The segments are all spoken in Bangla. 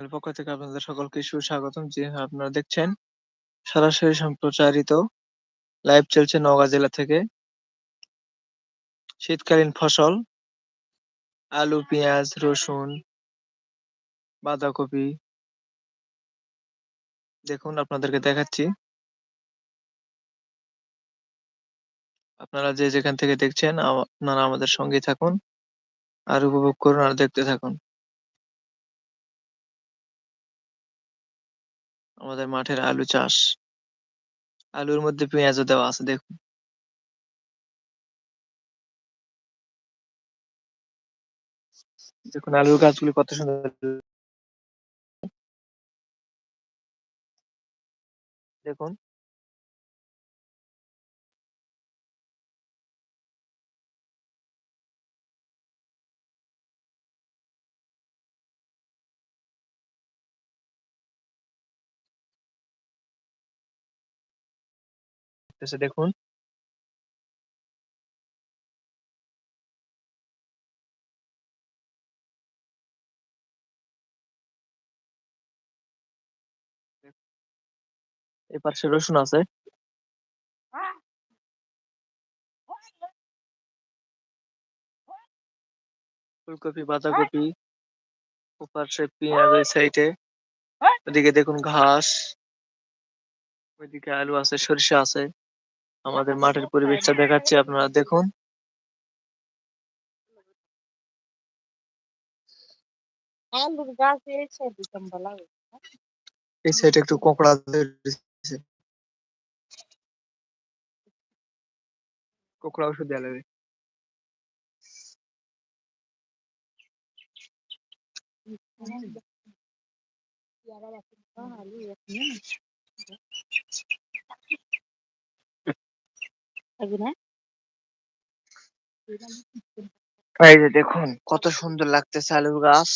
এর পক্ষ থেকে আপনাদের সকলকে সুস্বাগতম। হ্যাঁ, আপনারা দেখছেন সরাসরি সম্প্রচারিত লাইভ চলছে নওগাঁ জেলা থেকে। শীতকালীন ফসল আলু, পেঁয়াজ, রসুন, বাঁধাকপি দেখুন আপনাদেরকে দেখাচ্ছি। আপনারা যে যেখান থেকে দেখছেন আপনারা আমাদের সঙ্গেই থাকুন। আর উপভোগ করুন আর দেখতে থাকুন। আমাদের মাঠের আলু চাষ। আলুর মধ্যে পেঁয়াজও দেওয়া আছে, দেখুন। দেখুন আলুর গাছগুলি কত সুন্দর দেখুন। এসে দেখুন। এই রসুন আছে। ফুলকপি, বাঁধাকপি, ওপাশে পেঁয়াজ ওই সাইডে। ওদিকে দেখুন ঘাস। ওইদিকে আলু আছে, সরিষা আছে। আমাদের মাঠের পরিবেশটা দেখাচ্ছি আপনারা দেখুন। গাছ এই সাইডে একটু কোঁকড়া। কোঁকড়া ওষুধ দেয়া লাগবে। এই যে দেখুন কত সুন্দর লাগতেছে আলুর গাছ।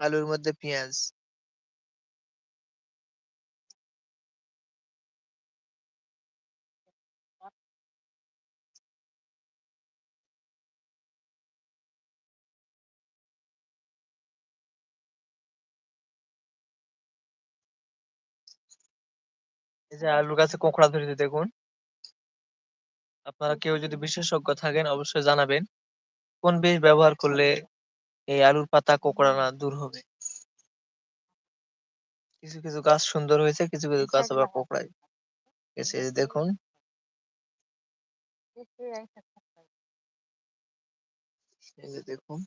আলুর মধ্যে পেঁয়াজ। এই যে আলুর গাছে কোঁকড়া ধরেছে দেখুন। আপনারা কেউ যদি বিশেষজ্ঞ থাকেন অবশ্যই জানাবেন। কোন বিষ ব্যবহার করলে এই আলুর পাতা কোঁকড়ানো দূর হবে? কিছু, কিছু গাছ সুন্দর হয়েছে, কিছু, কিছু গাছ আবার কোঁকড়ায় গেছে। দেখুন। দেখুন।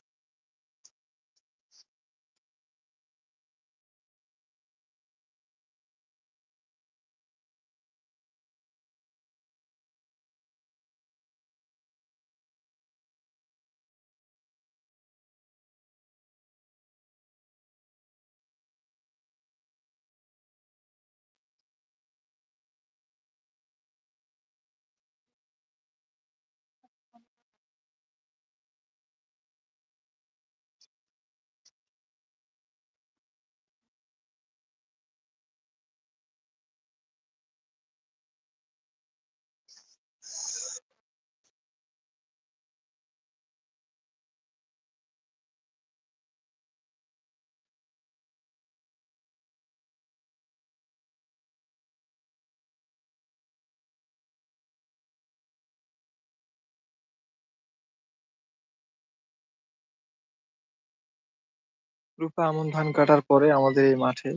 রূপা আমন ধান কাটার পরে আমাদের এই মাঠে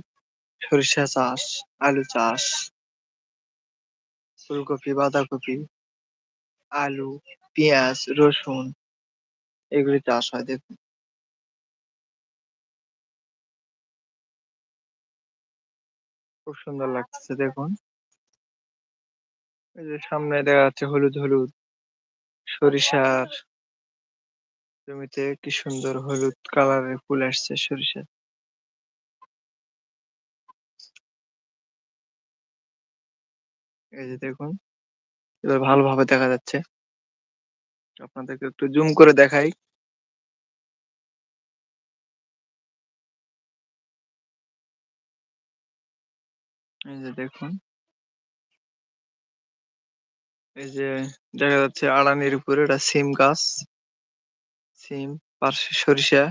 সরিষা চাষ, আলু চাষ, ফুলকপি, বাঁধাকপি, আলু, পেঁয়াজ, রসুন এগুলি চাষ হয় দেখুন। খুব সুন্দর লাগতেছে দেখুন। এই যে সামনে দেখা যাচ্ছে হলুদ, হলুদ সরিষার জমিতে কি সুন্দর হলুদ কালারের ফুল আসছে সরিষার। এই যে দেখুন। এবার ভালোভাবে দেখা যাচ্ছে। আপনাদেরকে একটু জুম করে দেখাই। এই যে দেখুন। এই যে দেখা যাচ্ছে আড়ানির উপরে এটা সিম গাছ। সিম, পাশে সরিষা।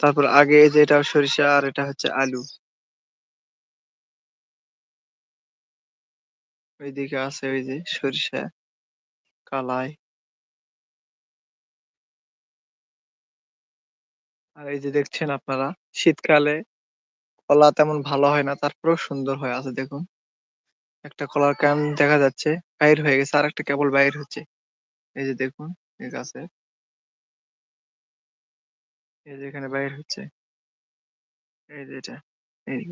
তারপর আগে এই যে এটা সরিষা আর এটা হচ্ছে আলু। ওইদিকে আছে ওই যে সরিষা, কালাই। আর এই যে দেখছেন আপনারা শীতকালে কলা তেমন ভালো হয় না তারপরেও সুন্দর হয়ে আছে দেখুন। একটা কলার কান দেখা যাচ্ছে বাইর হয়ে গেছে আর একটা কেবল বাইর হচ্ছে। এই যে দেখুন এই গাছে। এই যে এখানে বাইর হচ্ছে। এই যে এটা, এই।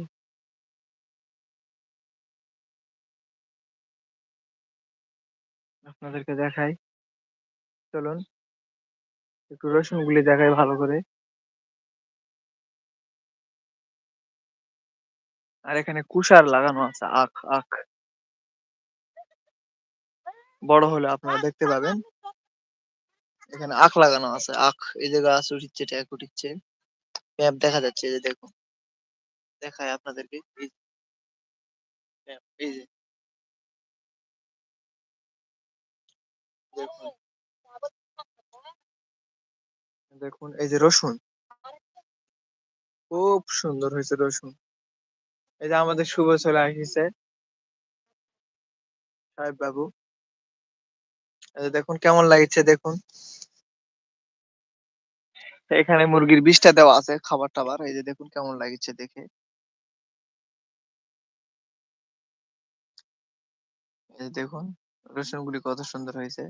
আপনাদেরকে দেখাই। চলুন। একটু রসুন গুলি দেখাই ভালো করে। আর এখানে কুষার লাগানো আছে আখ, আখ। বড় হলে আপনারা দেখতে পাবেন। এখানে আখ লাগানো আছে, আখ। এই যে গাছ উঠিচ্ছে ট্যাক উঠিচ্ছে। ট্যাপ দেখা যাচ্ছে, এই যে দেখুন। দেখায় আপনাদেরকে, এই যে। দেখুন। দেখুন, এই যে রসুন। খুব সুন্দর হয়েছে রসুন। এই যে আমাদের শুভ চলে আসিছে। সাহেব বাবু। দেখুন, কেমন লাগছে দেখুন। এখানে মুরগির বিষটা দেওয়া আছে, খাবার-টাবার। এই যে দেখুন কেমন লাগছে দেখে। এই দেখুন, রসুনগুলি কত সুন্দর হয়েছে।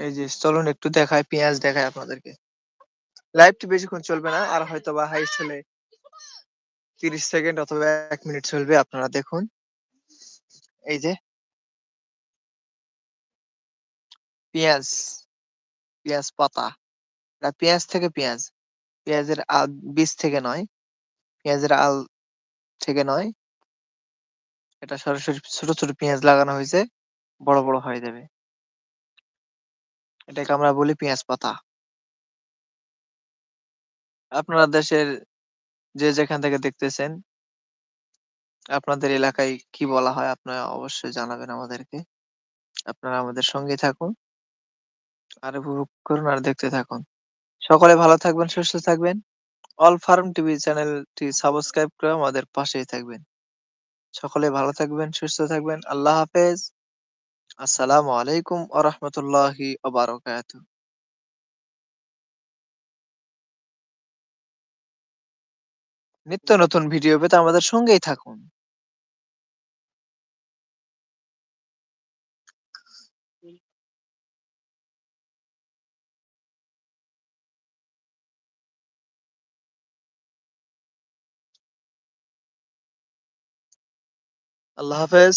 এই যে চলুন একটু দেখাই পেঁয়াজ দেখাই আপনাদেরকে। লাইভটি বেশিক্ষণ চলবে না। আর হয়তোবা হাইস্ট হলে ৩০ সেকেন্ড অথবা ১ মিনিট চলবে। আপনারা দেখুন। এই যে। পেঁয়াজ, পেঁয়াজ পাতা। পেঁয়াজ থেকে পেঁয়াজ। পেঁয়াজের আ বীজ থেকে নয়। পেঁয়াজের আল থেকে নয়। এটা সরাসরি ছোট, ছোট পেঁয়াজ লাগানো হয়েছে। বড়, বড় হয়ে যাবে। এটাকে আমরা বলি পেঁয়াজ পাতা। আপনারা দেশের যে যেখান থেকে দেখতেছেন আপনাদের এলাকায় কি বলা হয় আপনারা অবশ্যই জানাবেন আমাদেরকে। আপনারা আমাদের সঙ্গেই থাকুন। আর উপভোগ করুন আর দেখতে থাকুন। সকলে ভালো থাকবেন, সুস্থ থাকবেন। অল ফার্ম টিভি চ্যানেলটি সাবস্ক্রাইব করে আমাদের পাশেই থাকবেন। সকলে ভালো থাকবেন, সুস্থ থাকবেন। আল্লাহ হাফেজ। আসসালামু আলাইকুম ওয়া রাহমাতুল্লাহি ওয়া নিত্য নতুন ভিডিও পেতে আমাদের সঙ্গেই থাকুন। আল্লাহ হাফেজ।